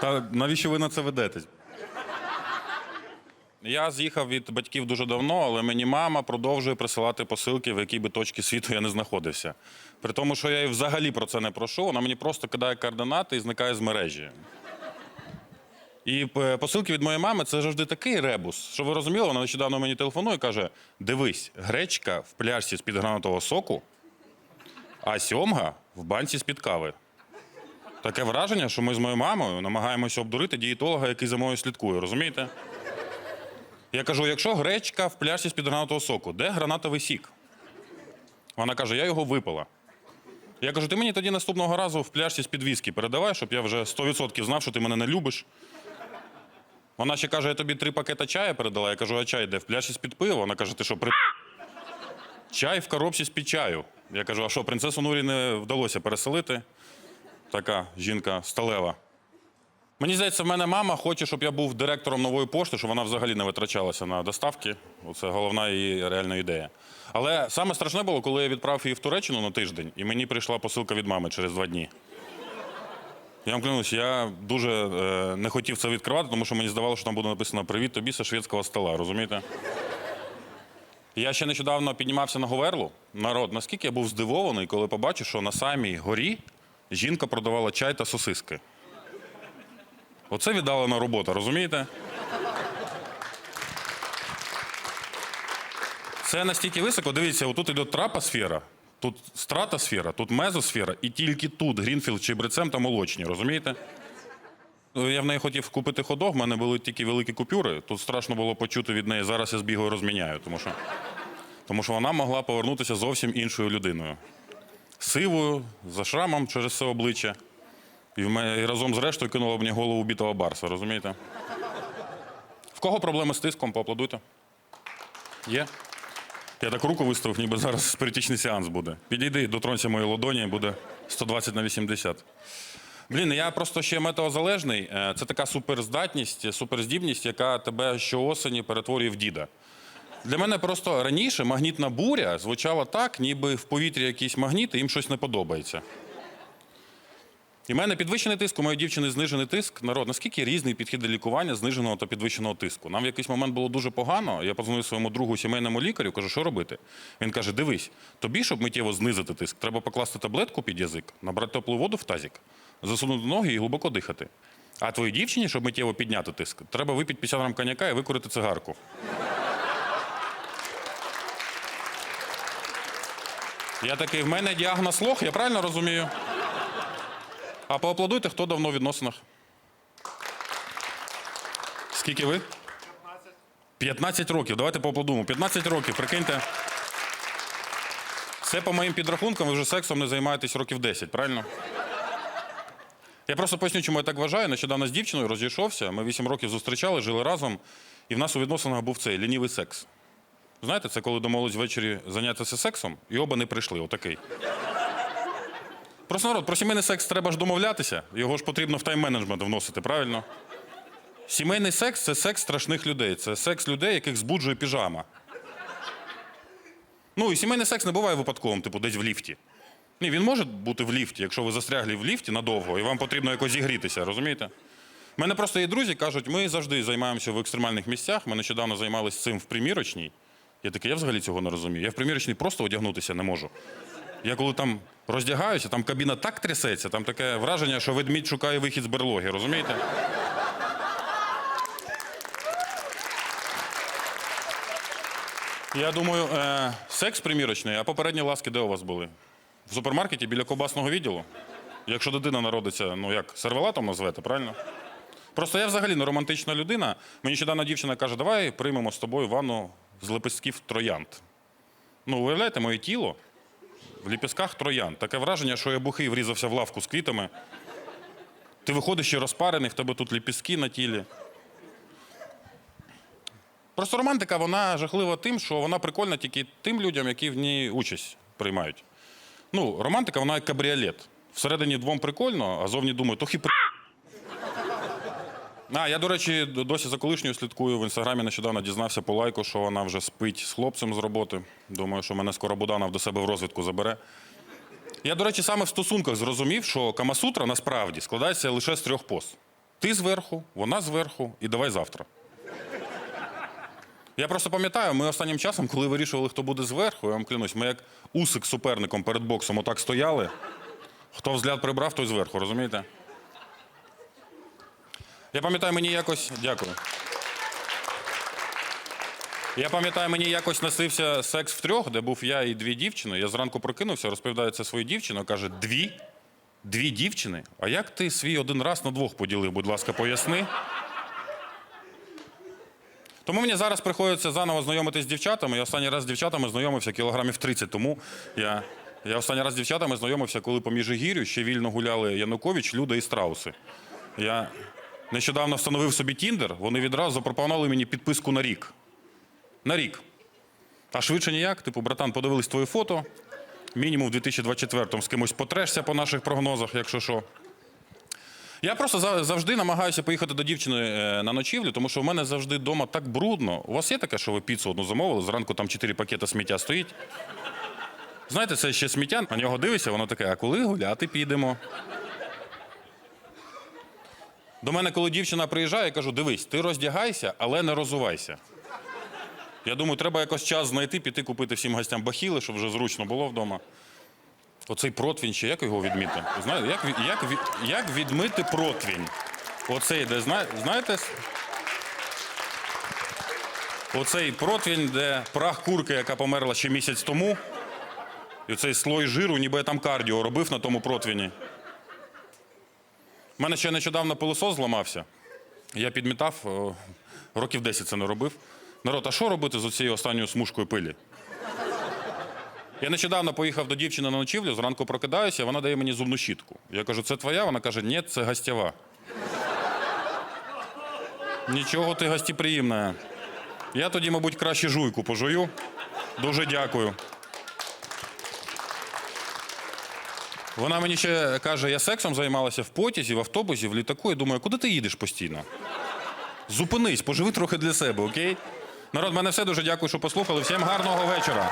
Та навіщо ви на це ведетесь? Я з'їхав від батьків дуже давно, але мені мама продовжує присилати посилки, в якій би точці світу я не знаходився. При тому, що я її взагалі про це не прошу, вона мені просто кидає координати і зникає з мережі. І е, посилки від моєї мами це завжди такий ребус, що ви розуміли, вона нещодавно мені телефонує і каже: дивись, гречка в пляшці з-під гранатового соку, а сьомга в банці з-під кави. Таке враження, що ми з моєю мамою намагаємося обдурити дієтолога, який за мною слідкує, розумієте? Я кажу: якщо гречка в пляшці з-під гранатового соку, де гранатовий сік? Вона каже, я його випила. Я кажу, ти мені тоді наступного разу в пляшці з-під віскі передавай, щоб я вже 100% знав, що ти мене не любиш. Вона ще каже, я тобі три пакета чаю передала. Я кажу, а чай де? В пляшці з-під пива? Вона каже, ти що, при... чай в коробці з-під чаю. Я кажу, а що, принцесу Нурі не вдалося переселити? Така жінка сталева. Мені здається, в мене мама хоче, щоб я був директором нової пошти, щоб вона взагалі не витрачалася на доставки. Це головна її реальна ідея. Але саме страшне було, коли я відправив її в Туреччину на тиждень, і мені прийшла посилка від мами через два дні. Я вам клянусь, я дуже е, не хотів це відкривати, тому що мені здавалося, що там буде написано Привіт тобі зі шведського стола, розумієте? Я ще нещодавно піднімався на Говерлу. Народ, наскільки я був здивований, коли побачив, що на самій горі жінка продавала чай та сосиски. Оце віддалена робота, розумієте? Це настільки високо. Дивіться, отут іде трапосфера, тут стратосфера, тут мезосфера, і тільки тут Грінфілд чебрецем та молочні, розумієте? Ну, Я в неї хотів купити ходок, в мене були тільки великі купюри. Тут страшно було почути від неї. Зараз я збігаю розміняю, тому що, тому що вона могла повернутися зовсім іншою людиною. Сивою, за шрамом через все обличчя. І, в мене, і разом з рештою кинула мені голову бітого барса, розумієте? В кого проблеми з тиском? Поаплодуйте. Є? Я так руку виставив, ніби зараз спиритичний сеанс буде. Підійди, дотронься моєї ладоні, буде 120 на 80. Блін, я просто ще метеозалежний. Е, Це така суперздатність, суперздібність, яка тебе щоосені перетворює в діда. Для мене просто раніше магнітна буря звучала так, ніби в повітрі якісь магніти, їм щось не подобається. І в мене підвищений тиск, у моєї дівчини знижений тиск. Народ, наскільки різний підхід до лікування зниженого та підвищеного тиску? Нам в якийсь момент було дуже погано. Я подзвонив своєму другу сімейному лікарю, кажу, що робити? Він каже: дивись, тобі, щоб миттєво знизити тиск, треба покласти таблетку під язик, набрати теплу воду в тазик, засунути ноги і глибоко дихати. А твоїй дівчині, щоб миттєво підняти тиск, треба випити 50 грам коньяка і викурити цигарку. Я такий, в мене діагноз лох, я правильно розумію? А поаплодуйте, хто давно в відносинах. Скільки ви? 15. 15 років. Давайте поаплодуємо. 15 років, прикиньте. Це по моїм підрахункам, ви вже сексом не займаєтесь років 10, правильно? Я просто поясню, чому я так вважаю. Нещодавно з дівчиною розійшовся. Ми 8 років зустрічали, жили разом, і в нас у відносинах був цей лінівий секс. Знаєте, це коли домовились ввечері зайнятися сексом, і оба не прийшли. Отакий. Просто народ, про сімейний секс треба ж домовлятися. Його ж потрібно в тайм-менеджмент вносити, правильно? Сімейний секс це секс страшних людей. Це секс людей, яких збуджує піжама. Ну і сімейний секс не буває випадковим, типу, десь в ліфті. Ні, він може бути в ліфті, якщо ви застрягли в ліфті надовго, і вам потрібно якось зігрітися, розумієте? У мене просто є друзі, кажуть, ми завжди займаємося в екстремальних місцях. Ми нещодавно займалися цим в примірочній. Я такий, я взагалі цього не розумію. Я в примірочній просто одягнутися не можу. Я коли там роздягаюся, там кабіна так трясеться, там таке враження, що ведмідь шукає вихід з берлоги, розумієте? Я думаю, е, секс примірочний, а попередні ласки де у вас були? В супермаркеті біля ковбасного відділу? Якщо дитина народиться, ну як, сервелатом назвете, правильно? Просто я взагалі не романтична людина. Мені щодавно дівчина каже, давай приймемо з тобою ванну з лепестків троянд. Ну, уявляєте, моє тіло в ліпістках троянд. Таке враження, що я бухий врізався в лавку з квітами. Ти виходиш ще розпарений, в тебе тут ліпістки на тілі. Просто романтика, вона жахлива тим, що вона прикольна тільки тим людям, які в ній участь приймають. Ну, романтика, вона як кабріолет. Всередині двом прикольно, а зовні думаю, то хіпри. А, я, до речі, досі за колишньою слідкую. В інстаграмі нещодавно дізнався по лайку, що вона вже спить з хлопцем з роботи. Думаю, що мене скоро Буданов до себе в розвідку забере. Я, до речі, саме в стосунках зрозумів, що Камасутра насправді складається лише з трьох поз. Ти зверху, вона зверху і давай завтра. Я просто пам'ятаю, ми останнім часом, коли вирішували, хто буде зверху, я вам клянусь, ми як усик суперником перед боксом отак стояли. Хто взгляд прибрав, той зверху, розумієте? Я пам'ятаю, мені якось. Дякую. Я пам'ятаю, мені якось насився секс в трьох, де був я і дві дівчини. Я зранку прокинувся, розповідаю це своїй дівчині, каже: дві? Дві дівчини? А як ти свій один раз на двох поділив, будь ласка, поясни. Тому мені зараз приходиться заново знайомитись з дівчатами. Я останній раз з дівчатами знайомився кілограмів 30 тому. Я, я останній раз з дівчатами знайомився, коли по Міжигір'ю ще вільно гуляли Янукович, Люда і Страуси. Я нещодавно встановив собі Тіндер, вони відразу запропонували мені підписку на рік. На рік. А швидше ніяк. Типу, братан, подивились твоє фото. Мінімум в 2024-му з кимось потрешся по наших прогнозах, якщо що. Я просто завжди намагаюся поїхати до дівчини е, на ночівлю, тому що в мене завжди вдома так брудно. У вас є таке, що ви піцу одну замовили, зранку там чотири пакети сміття стоїть. Знаєте, це ще сміття, на нього дивишся, воно таке, а коли гуляти підемо? До мене, коли дівчина приїжджає, я кажу: дивись, ти роздягайся, але не розувайся. Я думаю, треба якось час знайти, піти купити всім гостям бахіли, щоб вже зручно було вдома. Оцей протвінь, ще як його відмити? Знаєте, як, як, як відмити протвінь? Оцей, де зна, знаєте? Оцей протвінь, де прах курки, яка померла ще місяць тому. І цей слой жиру, ніби я там кардіо робив на тому протвіні. У мене ще нещодавно пилосос зламався. Я підмітав, років 10 це не робив. Народ, а що робити з цією останньою смужкою пилі? Я нещодавно поїхав до дівчини на ночівлю, зранку прокидаюся, вона дає мені зубну щітку. Я кажу, це твоя? Вона каже, ні, це гостєва. Нічого ти гостєприємна. Я тоді, мабуть, краще жуйку пожую. Дуже дякую. Вона мені ще каже, я сексом займалася в потязі, в автобусі, в літаку. Я думаю, куди ти їдеш постійно? Зупинись, поживи трохи для себе, окей? Народ, мене все дуже дякую, що послухали. Всім гарного вечора.